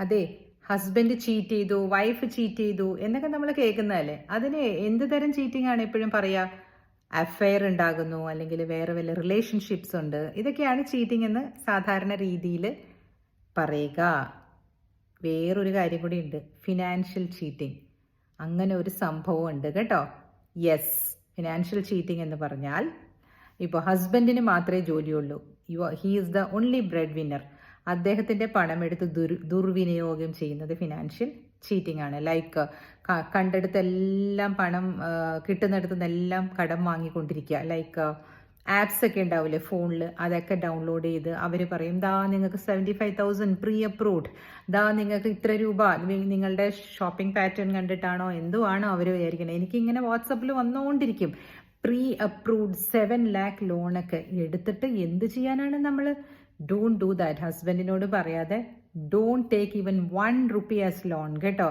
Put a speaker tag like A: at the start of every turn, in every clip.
A: അതെ husband cheat ചെയ്തു wife cheat ചെയ്തു എന്നൊക്കെ നമ്മൾ കേൾക്കുന്നതല്ലേ? അതിന് എന്ത് തരം ചീറ്റിംഗ് ആണ് എപ്പോഴും പറയാ അഫെയർ ഉണ്ടാകുന്നു അല്ലെങ്കിൽ വേറെ വല്ല റിലേഷൻഷിപ്സ് ഉണ്ട്. ഇതൊക്കെയാണ് ചീറ്റിംഗ് എന്ന് സാധാരണ രീതിയിൽ പറയുക. വേറൊരു കാര്യം കൂടി ഉണ്ട്. ഫിനാൻഷ്യൽ ചീറ്റിംഗ് അങ്ങനെ ഒരു സംഭവം ഉണ്ട് കേട്ടോ. യെസ് ഫിനാൻഷ്യൽ ചീറ്റിംഗ് എന്ന് പറഞ്ഞാൽ ഇപ്പോൾ ഹസ്ബൻഡിന് മാത്രമേ ജോലിയുള്ളൂ. You he is the only bread winner അദ്ദേഹത്തിന്റെ പണം എടുത്ത് ദുർ ദുർവിനിയോഗം ചെയ്യുന്നത് ഫിനാൻഷ്യൽ ചീറ്റിംഗ് ആണ്. ലൈക്ക് കണ്ടെടുത്തെല്ലാം പണം കിട്ടുന്നിടത്തു നിന്നെല്ലാം കടം വാങ്ങിക്കൊണ്ടിരിക്കുക. ലൈക്ക് ആപ്സ് ഒക്കെ ഉണ്ടാവില്ലേ ഫോണിൽ അതൊക്കെ ഡൗൺലോഡ് ചെയ്ത് അവർ പറയും ദാ നിങ്ങൾക്ക് seventy five thousand pre approved ദാ നിങ്ങൾക്ക് ഇത്ര രൂപ. നിങ്ങളുടെ ഷോപ്പിംഗ് പാറ്റേൺ കണ്ടിട്ടാണോ? എന്തുവാണോ അവർ വിചാരിക്കുന്നത് എനിക്കിങ്ങനെ വാട്സപ്പിൽ വന്നുകൊണ്ടിരിക്കും പ്രീ അപ്രൂവ്ഡ് സെവൻ ലാക്ക് ലോണൊക്കെ എടുത്തിട്ട് എന്ത് ചെയ്യാനാണ് നമ്മൾ? ഡോൺ ഡു ദാറ്റ് ഹസ്ബൻഡിനോട് പറയാതെ don't take even one rupee as loan കേട്ടോ.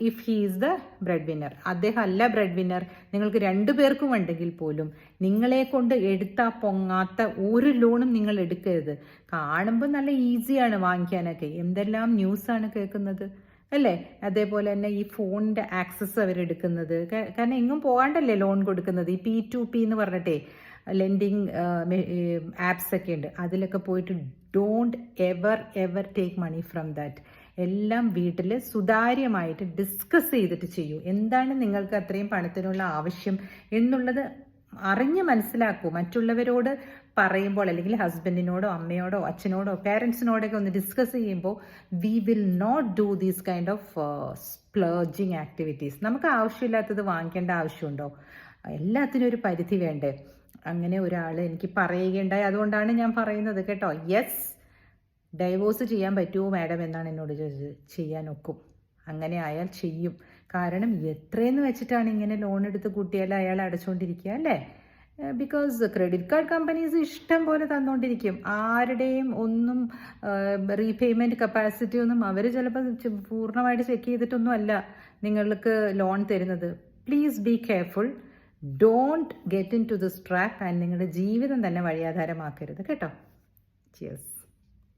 A: If he is the bread winner അദ്ദേഹം അല്ല ബ്രെഡ് വിന്നർ നിങ്ങൾക്ക് രണ്ടു പേർക്കും ഉണ്ടെങ്കിൽ പോലും നിങ്ങളെ കൊണ്ട് എടുത്താ പൊങ്ങാത്ത ഒരു ലോണും നിങ്ങൾ എടുക്കരുത്. കാണുമ്പോൾ നല്ല ഈസിയാണ് വാങ്ങിക്കാനൊക്കെ. എന്തെല്ലാം ന്യൂസാണ് കേൾക്കുന്നത്? അല്ലേ? അതേപോലെ തന്നെ ഈ ഫോണിന്റെ ആക്സസ് അവർ എടുക്കുന്നത് കാരണം എങ്ങും പോകാണ്ടല്ലേ ലോൺ കൊടുക്കുന്നത്? ഈ പി ടു പി എന്ന് പറഞ്ഞിട്ടേ ലെൻഡിങ് ആപ്സ് ഒക്കെ ഉണ്ട്. അതിലൊക്കെ പോയിട്ട് don't ever ever take money from that എല്ലാം വീട്ടിൽ സുതാര്യമായിട്ട് ഡിസ്കസ് ചെയ്തിട്ട് ചെയ്യൂ. എന്താണ് നിങ്ങൾക്ക് അത്രയും പണത്തിനുള്ള ആവശ്യം എന്നുള്ളത് അറിഞ്ഞ് മനസ്സിലാക്കൂ. മറ്റുള്ളവരോട് പറയുമ്പോൾ അല്ലെങ്കിൽ ഹസ്ബൻഡിനോടോ അമ്മയോടോ അച്ഛനോടോ പേരൻസിനോടൊക്കെ ഒന്ന് ഡിസ്കസ് ചെയ്യുമ്പോൾ we will not do these kind of splurging activities നമുക്ക് ആവശ്യമില്ലാത്തത് വാങ്ങിക്കേണ്ട ആവശ്യമുണ്ടോ? എല്ലാത്തിനും ഒരു പരിധി വേണ്ടേ? അങ്ങനെ ഒരാൾ എനിക്ക് പറയുകയുണ്ടായി. അതുകൊണ്ടാണ് ഞാൻ പറയുന്നത് കേട്ടോ. യെസ് ഡൈവോഴ്സ് ചെയ്യാൻ പറ്റുമോ മാഡം എന്നാണ് എന്നോട് ചോദിച്ചത്. ചെയ്യാൻ ഒക്കും. അങ്ങനെ അയാൾ ചെയ്യും. കാരണം എത്രയെന്ന് വെച്ചിട്ടാണ് ഇങ്ങനെ ലോൺ എടുത്ത് കൂട്ടിയാൽ അയാൾ അടച്ചുകൊണ്ടിരിക്കുക അല്ലേ? ബിക്കോസ് ക്രെഡിറ്റ് കാർഡ് കമ്പനീസ് ഇഷ്ടം പോലെ തന്നുകൊണ്ടിരിക്കും ആരുടെയും ഒന്നും റീപേയ്മെന്റ് കപ്പാസിറ്റി ഒന്നും അവർ ചിലപ്പോൾ പൂർണമായിട്ട് ചെക്ക് ചെയ്തിട്ടൊന്നും അല്ല നിങ്ങൾക്ക് ലോൺ തരുന്നത്. Please be careful don't get into this track and നിങ്ങളുടെ ജീവിതം തന്നെ വഴിയാധാരമാക്കരുത്. കേട്ടോ? ചിയേഴ്സ്